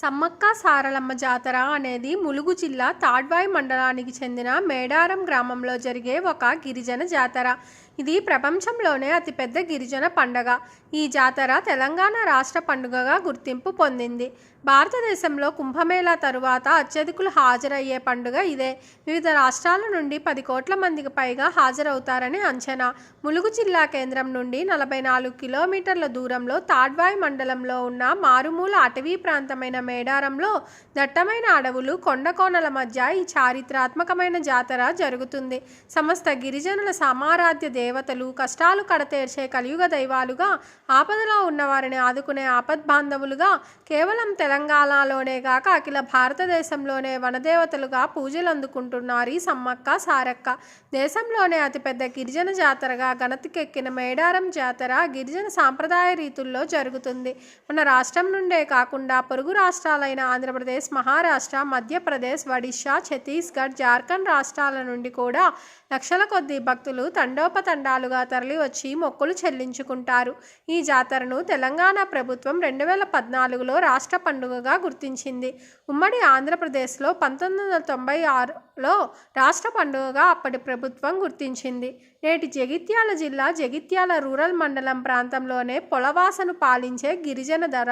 సమ్మక్క సారలమ్మ జాతర అనేది ములుగు జిల్లా తాడ్వాయి మండలానికి చెందిన మేడారం గ్రామంలో జరిగే ఒక గిరిజన జాతర. ఇది ప్రపంచంలోనే అతిపెద్ద గిరిజన పండగ. ఈ జాతర తెలంగాణ రాష్ట్ర పండుగగా గుర్తింపు పొందింది. భారతదేశంలో కుంభమేళా తరువాత అత్యధికులు హాజరయ్యే పండుగ ఇదే. వివిధ రాష్ట్రాల నుండి పది కోట్ల మందికి పైగా హాజరవుతారని అంచనా. ములుగు జిల్లా కేంద్రం నుండి నలభై నాలుగు కిలోమీటర్ల దూరంలో తాడ్వాయి మండలంలో ఉన్న మారుమూల అటవీ ప్రాంతమైన మేడారంలో దట్టమైన అడవులు కొండకోనల మధ్య ఈ చారిత్రాత్మకమైన జాతర జరుగుతుంది. సమస్త గిరిజనుల సమారాధ్య దేవతలు కష్టాలు కడతేర్చే కలియుగ దైవాలుగా ఆపదలో ఉన్నవారిని ఆదుకునే ఆపద్బాంధవులుగా కేవలం తెలంగాణలోనే కాక అఖిల భారతదేశంలోనే వనదేవతలుగా పూజలు అందుకుంటున్నారు ఈ సమ్మక్క సారక్క. దేశంలోనే అతిపెద్ద గిరిజన జాతరగా గణతికెక్కిన మేడారం జాతర గిరిజన సాంప్రదాయ రీతుల్లో జరుగుతుంది. మన రాష్ట్రం నుండే కాకుండా పొరుగు రాష్ట్రాలైన ఆంధ్రప్రదేశ్ మహారాష్ట్ర మధ్యప్రదేశ్ ఒడిశా ఛత్తీస్గఢ్ జార్ఖండ్ రాష్ట్రాల నుండి కూడా లక్షల కొద్ది భక్తులు తండోపతండాలుగా తరలివచ్చి మొక్కులు చెల్లించుకుంటారు. ఈ జాతరను తెలంగాణ ప్రభుత్వం రెండు వేల పద్నాలుగులో రాష్ట్ర పండుగగా గుర్తించింది. ఉమ్మడి ఆంధ్రప్రదేశ్లో పంతొమ్మిది వందల తొంభై ఆరులో రాష్ట్ర పండుగగా అప్పటి ప్రభుత్వం గుర్తించింది. నేటి జగిత్యాల జిల్లా జగిత్యాల రూరల్ మండలం ప్రాంతంలోనే పొలవాసను పాలించే గిరిజన ధర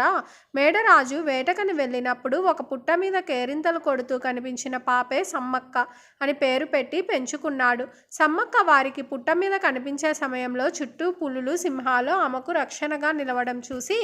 మేడరాజు వేటకని వెళ్ళినప్పుడు ఒక పుట్ట మీద కేరింతలు కొడుతూ కనిపించిన పాపే సమ్మక్క అని పేరు పెట్టి పెంచుకున్నాడు. సమ్మక్క వారికి పుట్ట మీద కనిపించే సమయంలో చుట్టూ పులులు సింహాలు ఆమెకు రక్షణగా నిలవడం చూసి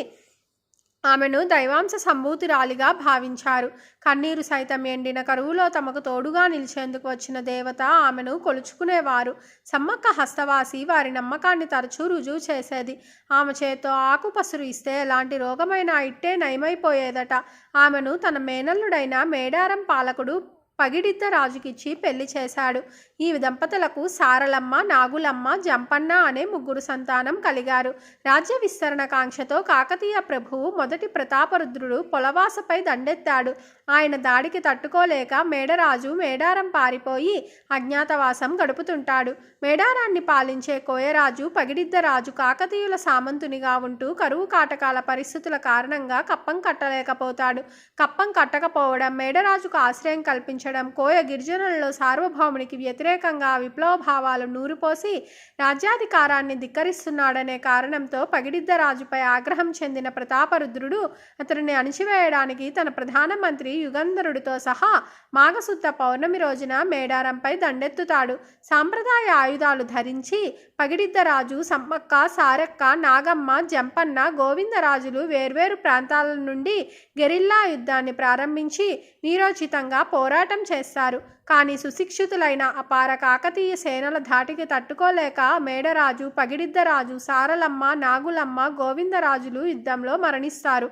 ఆమెను దైవాంశ సంభూతిరాలిగా భావించారు. కన్నీరు సైతం ఎండిన కరువులో తమకు తోడుగా నిలిచేందుకు వచ్చిన దేవత ఆమెను కొలుచుకునేవారు. సమ్మక్క హస్తవాసి వారి నమ్మకాన్ని తరచూ రుజువు చేసేది. ఆమె చేతో ఆకు పసురు ఇస్తే ఎలాంటి రోగమైనా ఇట్టే నయమైపోయేదట. ఆమెను తన మేనల్లుడైన మేడారం పాలకుడు పగిడిద్ద రాజుకిచ్చి పెళ్ళి చేశాడు. ఈ దంపతులకు సారలమ్మ నాగులమ్మ జంపన్న అనే ముగ్గురు సంతానం కలిగారు. రాజ్య విస్తరణ కాంక్షతో కాకతీయ ప్రభువు మొదటి ప్రతాపరుద్రుడు పొలవాసపై దండెత్తాడు. ఆయన దాడికి తట్టుకోలేక మేడరాజు మేడారం పారిపోయి అజ్ఞాతవాసం గడుపుతుంటాడు. మేడారాన్ని పాలించే కోయరాజు పగిడిద్ద రాజు కాకతీయుల సామంతునిగా ఉంటూ కరువు కాటకాల పరిస్థితుల కారణంగా కప్పం కట్టలేకపోతాడు. కప్పం కట్టకపోవడం మేడరాజుకు ఆశ్రయం కల్పించడం కోయ గిరిజనులలో సార్వభౌమునికి వ్యతిరేకంగా విప్లవ భావాలు నూరిపోసి రాజ్యాధికారాన్ని ధిక్కరిస్తున్నాడనే కారణంతో పగిడిద్దరాజుపై ఆగ్రహం చెందిన ప్రతాపరుద్రుడు అతడిని అణిచివేయడానికి తన ప్రధానమంత్రి యుగంధరుడితో సహా మాఘశుద్ధ పౌర్ణమి రోజున మేడారంపై దండెత్తుతాడు. సాంప్రదాయ ఆయుధాలు ధరించి పగిడిద్దరాజు సమ్మక్క సారక్క నాగమ్మ జంపన్న గోవిందరాజులు వేర్వేరు ప్రాంతాల నుండి గెరిల్లా యుద్ధాన్ని ప్రారంభించి వీరోచితంగా పోరాటం చేస్తారు. కానీ సుశిక్షితులైన అపార కాకతీయ సేనల ధాటికి తట్టుకోలేక మేడరాజు పగిడిద్దరాజు సారలమ్మ నాగులమ్మ గోవిందరాజులు యుద్ధంలో మరణిస్తారు.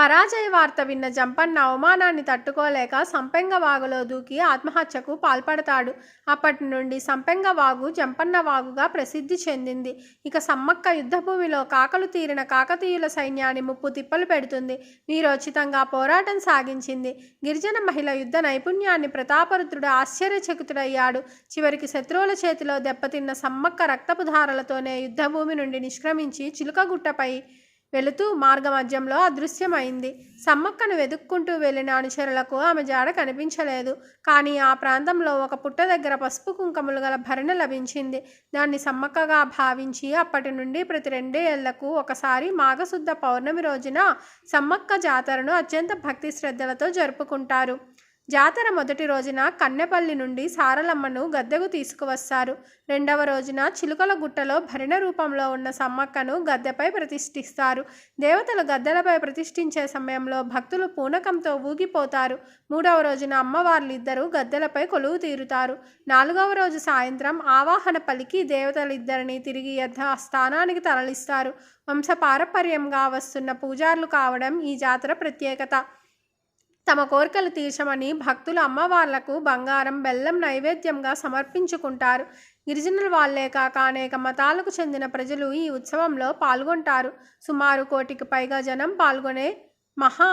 పరాజయ వార్త విన్న జంపన్న అవమానాన్ని తట్టుకోలేక సంపెంగ వాగులో దూకి ఆత్మహత్యకు పాల్పడతాడు. అప్పటి నుండి సంపెంగ వాగు జంపన్న వాగుగా ప్రసిద్ధి చెందింది. ఇక సమ్మక్క యుద్ధభూమిలో కాకలు తీరిన కాకతీయుల సైన్యాన్ని ముప్పు తిప్పలు పెడుతుంది. వీరోచితంగా పోరాటం సాగించింది. గిరిజన మహిళ యుద్ధ నైపుణ్యాన్ని ప్రతాపరుద్రుడు ఆశ్చర్యచకితుడయ్యాడు. చివరికి శత్రువుల చేతిలో దెబ్బతిన్న సమ్మక్క రక్తపు ధారలతోనే యుద్ధభూమి నుండి నిష్క్రమించి చిలుకగుట్టపై వెళుతూ మార్గమధ్యంలో అదృశ్యమైంది. సమ్మక్కను వెతుక్కుంటూ వెళ్ళిన అనుచరులకు ఆమె జాడ కనిపించలేదు. కానీ ఆ ప్రాంతంలో ఒక పుట్ట దగ్గర పసుపు కుంకుమలు గల భరణ లభించింది. దాన్ని సమ్మక్కగా భావించి అప్పటి నుండి ప్రతి రెండేళ్ళకు ఒకసారి మాఘశుద్ధ పౌర్ణమి రోజున సమ్మక్క జాతరను అత్యంత భక్తి శ్రద్ధలతో జరుపుకుంటారు. జాతర మొదటి రోజున కన్నెపల్లి నుండి సారలమ్మను గద్దెకు తీసుకువస్తారు. రెండవ రోజున చిలుకల గుట్టలో భరిణ రూపంలో ఉన్న సమ్మక్కను గద్దెపై ప్రతిష్ఠిస్తారు. దేవతలు గద్దెలపై ప్రతిష్ఠించే సమయంలో భక్తులు పూనకంతో ఊగిపోతారు. మూడవ రోజున అమ్మవార్లిద్దరూ గద్దెలపై కొలువు తీరుతారు. నాలుగవ రోజు సాయంత్రం ఆవాహన పలికి దేవతలిద్దరిని తిరిగి యథా స్థానానికి తరలిస్తారు. వంశపారపర్యంగా వస్తున్న పూజార్లు కావడం ఈ జాతర ప్రత్యేకత. తమ కోరికలు తీర్చమని భక్తులు అమ్మవార్లకు బంగారం బెల్లం నైవేద్యంగా సమర్పించుకుంటారు. గిరిజనుల వాళ్ళే కాక అనేక మతాలకు చెందిన ప్రజలు ఈ ఉత్సవంలో పాల్గొంటారు. సుమారు కోటికి పైగా జనం పాల్గొనే మహా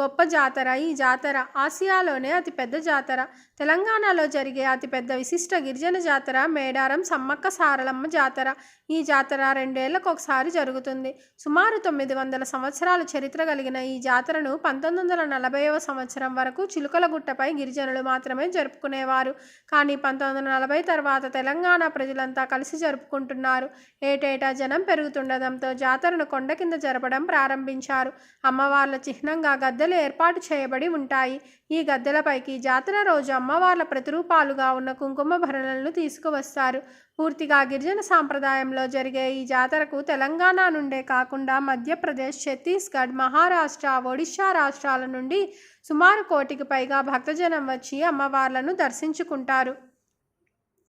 గొప్ప జాతర. ఈ జాతర ఆసియాలోనే అతిపెద్ద జాతర. తెలంగాణలో జరిగే అతిపెద్ద విశిష్ట గిరిజన జాతర మేడారం సమ్మక్క సారలమ్మ జాతర. ఈ జాతర రెండేళ్ళకు ఒకసారి జరుగుతుంది. సుమారు తొమ్మిది వందల సంవత్సరాల చరిత్ర కలిగిన ఈ జాతరను పంతొమ్మిది వందల నలభైవ సంవత్సరం వరకు చిలుకల గుట్టపై గిరిజనులు మాత్రమే జరుపుకునేవారు. కానీ పంతొమ్మిది వందల నలభై తర్వాత తెలంగాణ ప్రజలంతా కలిసి జరుపుకుంటున్నారు. ఏటేటా జనం పెరుగుతుండడంతో జాతరను కొండ కింద జరపడం ప్రారంభించారు. అమ్మవార్ల చిహ్నంగా గద్దెలు ఏర్పాటు చేయబడి ఉంటాయి. ఈ గద్దెలపైకి జాతర రోజు అమ్మవార్ల ప్రతిరూపాలుగా ఉన్న కుంకుమ భరణలను తీసుకువస్తారు. పూర్తిగా గిరిజన సాంప్రదాయంలో జరిగే ఈ జాతరకు తెలంగాణ నుండే కాకుండా మధ్యప్రదేశ్ ఛత్తీస్గఢ్ మహారాష్ట్ర ఒడిశా రాష్ట్రాల నుండి సుమారు కోటికి పైగా భక్తజనం వచ్చి అమ్మవార్లను దర్శించుకుంటారు.